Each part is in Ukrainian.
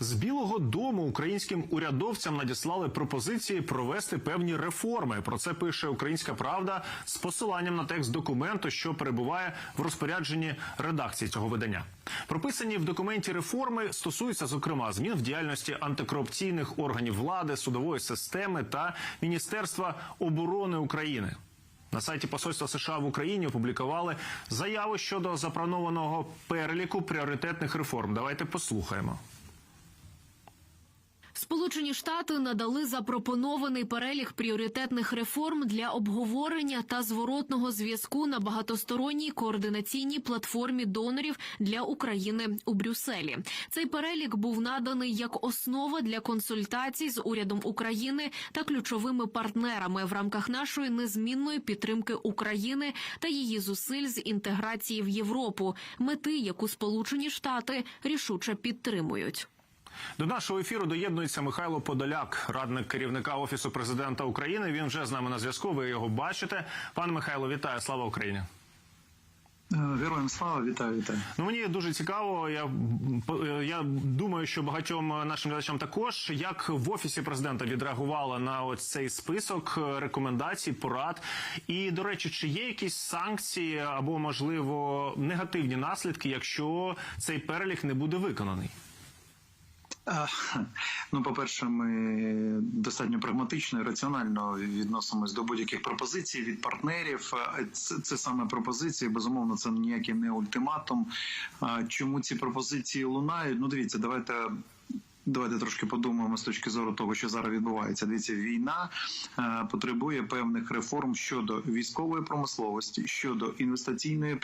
З Білого Дому українським урядовцям надіслали пропозиції провести певні реформи. Про це пише Українська Правда з посиланням на текст документу, що перебуває в розпорядженні редакції цього видання. Прописані в документі реформи стосуються зокрема змін в діяльності антикорупційних органів влади, судової системи та Міністерства оборони України. На сайті Посольства США в Україні опублікували заяву щодо запланованого переліку пріоритетних реформ. Давайте послухаємо. Сполучені Штати надали запропонований перелік пріоритетних реформ для обговорення та зворотного зв'язку на багатосторонній координаційній платформі донорів для України у Брюсселі. Цей перелік був наданий як основа для консультацій з урядом України та ключовими партнерами в рамках нашої незмінної підтримки України та її зусиль з інтеграції в Європу, мети, яку Сполучені Штати рішуче підтримують. До нашого ефіру доєднується Михайло Подоляк, радник керівника офісу президента України. Він вже з нами на зв'язку. Ви його бачите. Пане Михайло, вітаю! Слава Україні! Е, Героям слава, вітаю, вітаю. Ну мені дуже цікаво. Я я думаю, що багатьом нашим глядачам також як в офісі президента відреагували на ось цей список рекомендацій, порад. І до речі, чи є якісь санкції або можливо негативні наслідки, якщо цей перелік не буде виконаний? Ну, по-перше, ми достатньо прагматично і раціонально відносимось до будь-яких пропозицій від партнерів. Це, це саме пропозиції. Безумовно, це ніякий не ультиматум. Чому ці пропозиції лунають? Ну, дивіться, давайте. Давайте трошки подумаємо з точки зору того, що зараз відбувається. Дивіться, війна е, потребує певних реформ щодо військової промисловості, щодо інвестиційної е,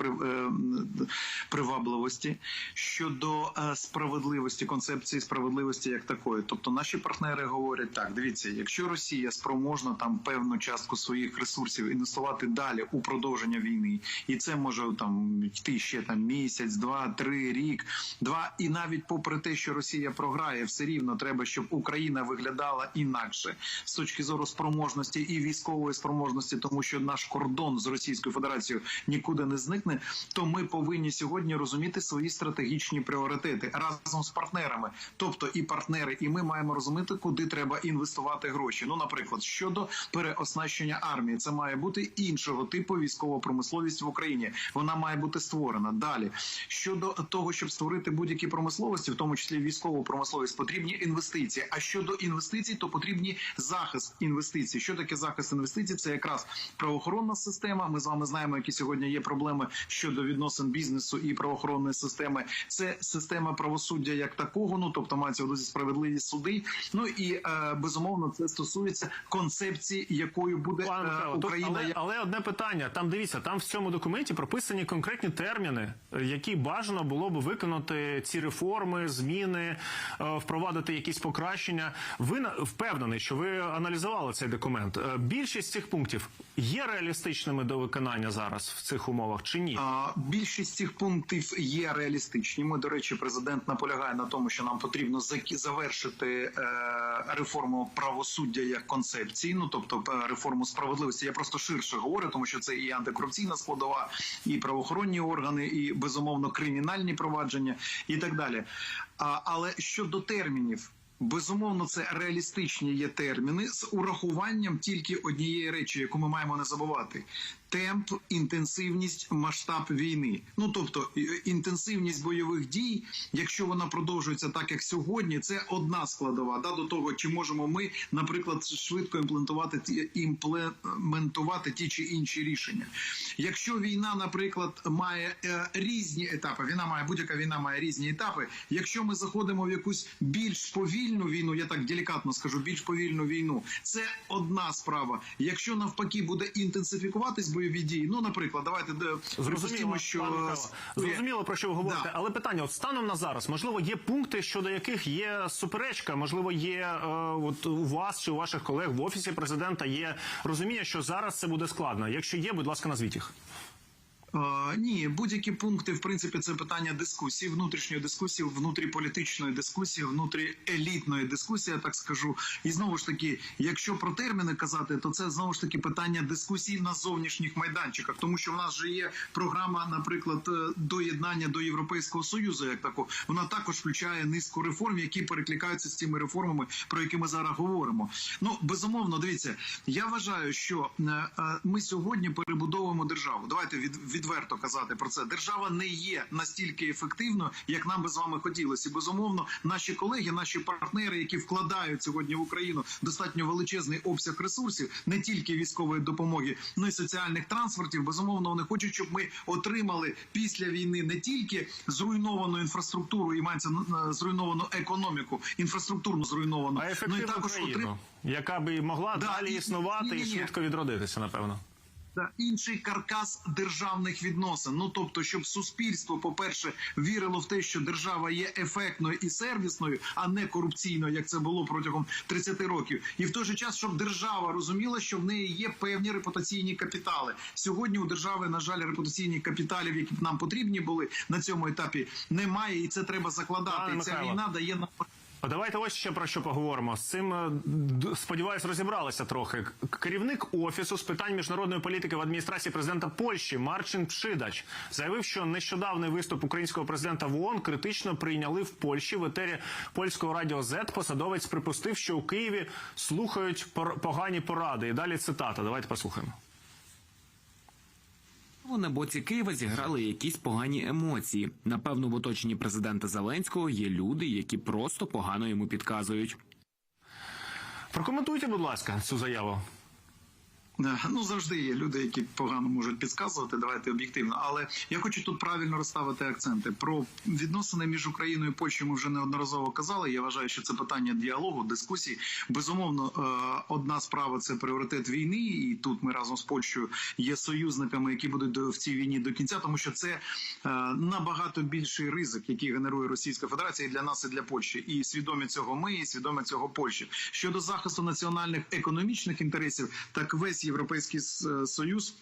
привабливості, щодо е, справедливості, концепції справедливості як такої. Тобто, наші партнери говорять так: дивіться, якщо Росія спроможна там певну частку своїх ресурсів інвестувати далі у продовження війни, і це може там йти ще там місяць, два, три, рік, два, і навіть попри те, що Росія програє, все рівно треба, щоб Україна виглядала інакше з точки зору спроможності і військової спроможності, тому що наш кордон з Російською Федерацією нікуди не зникне. То ми повинні сьогодні розуміти свої стратегічні пріоритети разом з партнерами. Тобто і партнери, і ми маємо розуміти, куди треба інвестувати гроші. Ну, наприклад, щодо переоснащення армії, це має бути іншого типу військова промисловість в Україні. Вона має бути створена далі. Щодо того, щоб створити будь-які промисловості, в тому числі військову промисловість, потрібні інвестиції. А щодо інвестицій, то потрібні захист інвестицій. Що таке захист інвестицій? Це якраз правоохоронна система. Ми з вами знаємо, які сьогодні є проблеми щодо відносин бізнесу і правоохоронної системи. Це система правосуддя як такого. Ну тобто мається в увазі справедливі суди. Ну і е, безумовно це стосується концепції, якою буде е, Україна. але, але одне питання. Там дивіться, там в цьому документі прописані конкретні терміни, е, які бажано було б виконати ці реформи, зміни, е, впровадити якісь покращення. Ви впевнений, що ви аналізували цей документ. Е, Більшість цих пунктів є реалістичними до виконання зараз в цих умовах чи ні? Більшість цих пунктів є реалістичними. До речі, президент наполягає на тому, що нам потрібно завершити е, реформу правосуддя як концепції, ну тобто е, реформу справедливості. Я просто ширше говорю, тому що це і антикорупційна складова, і правоохоронні органи, і безумовно кримінальні провадження, і так далі. Але щодо термінів. Безумовно, це реалістичні є терміни з урахуванням тільки однієї речі, яку ми маємо не забувати: темп, інтенсивність, масштаб війни. Ну тобто інтенсивність бойових дій, якщо вона продовжується так, як сьогодні, це одна складова. Да, до того, чи можемо ми, наприклад, швидко імплементувати імплементувати ті чи інші рішення. Якщо війна, наприклад, має е, різні етапи, війна має будь-яка війна має різні етапи. Якщо ми заходимо в якусь більш повільну війну, я так делікатно скажу, більш повільну війну, це одна справа. Якщо навпаки буде інтенсифікуватись бойові дії, ну наприклад, давайте де Зрозуміло, що е, зрозуміло про що ви говорите, Да. але питання: от станом на зараз, можливо, є пункти, щодо яких є суперечка, можливо, є е, от у вас чи у ваших колег в офісі президента є розуміння, що зараз це буде складно. Якщо є, будь ласка, назвіть їх. Е, ні, будь-які пункти, в принципі, це питання дискусії, внутрішньої дискусії, внутріполітичної дискусії, внутріелітної дискусії, я так скажу. І знову ж таки, якщо про терміни казати, то це знову ж таки питання дискусій на зовнішніх майданчиках, тому що в нас же є програма, наприклад, е, доєднання до Європейського союзу, як таку, вона також включає низку реформ, які перекликаються з тими реформами, про які ми зараз говоримо. Ну безумовно, дивіться, я вважаю, що е, ми сьогодні перебудовуємо державу. Давайте від, відверто казати про це. Держава не є настільки ефективною, як нам би з вами хотілося. І безумовно, наші колеги, наші партнери, які вкладають сьогодні в Україну достатньо величезний обсяг ресурсів, не тільки військової допомоги, ну і соціальних трансфертів. Безумовно, вони хочуть, щоб ми отримали після війни не тільки зруйновану інфраструктуру і мається зруйновану економіку, інфраструктурну зруйновану, А ну і ефективну також країну, отримали. яка би могла Да, далі і- існувати і ні-ні-ні. швидко відродитися, напевно. Та інший каркас державних відносин. Ну тобто, щоб суспільство, по-перше, вірило в те, що держава є ефектною і сервісною, а не корупційною, як це було протягом 30 років, і в той же час, щоб держава розуміла, що в неї є певні репутаційні капітали. Сьогодні у держави, на жаль, репутаційних капіталів, які б нам потрібні були на цьому етапі, немає, і це треба закладати. І ця війна дає нам. А Давайте ось ще про що поговоримо. З цим е, сподіваюсь, розібралися трохи. Керівник офісу з питань міжнародної політики в адміністрації президента Польщі Марчин Пшидач заявив, що нещодавний виступ українського президента в ООН критично прийняли в Польщі. В етері польського радіо Z посадовець припустив, що у Києві слухають погані поради. І далі цитата. Давайте послухаємо. На боці Києва зіграли якісь погані емоції. Напевно, в оточенні президента Зеленського є люди, які просто погано йому підказують. Прокоментуйте, будь ласка, цю заяву. Е, Ну завжди є люди, які погано можуть підказувати. Давайте об'єктивно. Але я хочу тут правильно розставити акценти. Про відносини між Україною і Польщею ми вже неодноразово казали. Я вважаю, що це питання діалогу, дискусії. Безумовно, е, одна справа це пріоритет війни, і тут ми разом з Польщею є союзниками, які будуть в цій війні до кінця, тому що це е, набагато більший ризик, який генерує Російська Федерація і для нас і для Польщі. І свідомі цього ми, і свідомі цього Польщі. Щодо захисту національних економічних інтересів, так весь європейський союз.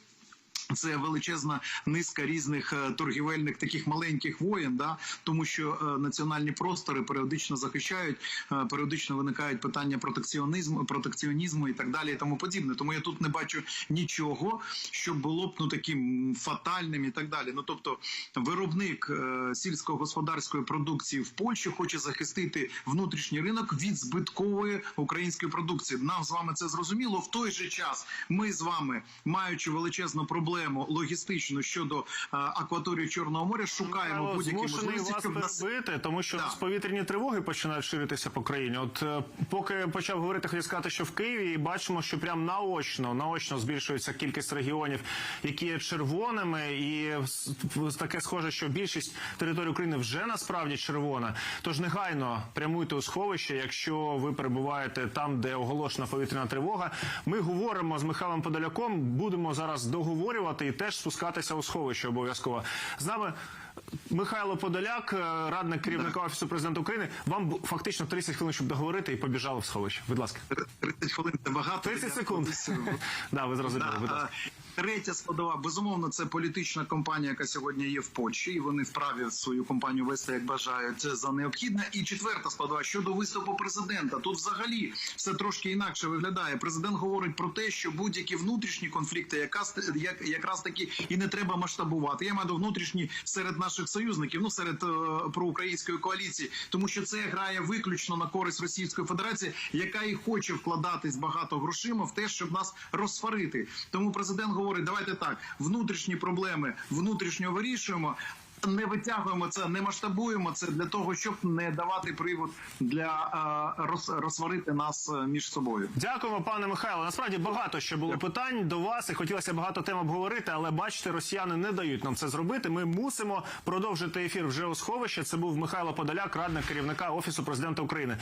Це величезна низка різних е, торгівельних таких маленьких воєн, да тому що е, національні простори періодично захищають, е, періодично виникають питання протекціонізму, протекціонізму і так далі, і тому подібне. Тому я тут не бачу нічого, що було б ну таким фатальним і так далі. Ну тобто, виробник сільськогосподарської продукції в Польщі хоче захистити внутрішній ринок від збиткової української продукції. Нам з вами це зрозуміло. В той же час ми з вами, маючи величезну проблему логістичну щодо е, акваторії Чорного моря, шукаємо будь-які можливості, вас нас перебити, тому що Да. повітряні тривоги починають ширитися по країні. От е, поки почав говорити, хотів сказати, що в Києві і бачимо, що прям наочно, наочно збільшується кількість регіонів, які є червоними, і таке схоже, що більшість території України вже насправді червона. Тож негайно прямуйте у сховище, якщо ви перебуваєте там, де оголошена повітряна тривога. Ми говоримо з Михайлом Подоляком, будемо зараз договорювати і теж спускатися у сховище обов'язково. З нами Михайло Подоляк, е, радник керівника офісу президента України. Вам фактично 30 хвилин, щоб договорити і побіжали в сховище. Будь ласка, 30 хвилин це багато. 30 секунд. Да, ви зрозуміли. Будь ласка. Третя складова, безумовно, це політична кампанія, яка сьогодні є в Польщі, і вони вправі свою кампанію вести як бажають за необхідне. І четверта складова щодо виступу президента. Тут взагалі все трошки інакше виглядає. Президент говорить про те, що будь-які внутрішні конфлікти, якраз як якраз таки і не треба масштабувати. Я маю до внутрішні серед наших союзників, ну серед е, проукраїнської коаліції, тому що це грає виключно на користь Російської Федерації, яка і хоче вкладатись багато грошима в те, щоб нас розсварити. Тому президент говорить: давайте так, внутрішні проблеми внутрішньо вирішуємо. Не витягуємо це, не масштабуємо це для того, щоб не давати привод для е, роз, розсварити нас е, між собою. Дякуємо, пане Михайло. Насправді багато ще було питань до вас, і хотілося багато тем обговорити, але бачите, росіяни не дають нам це зробити. Ми мусимо продовжити ефір вже у сховище. Це був Михайло Подоляк, радник керівника офісу президента України.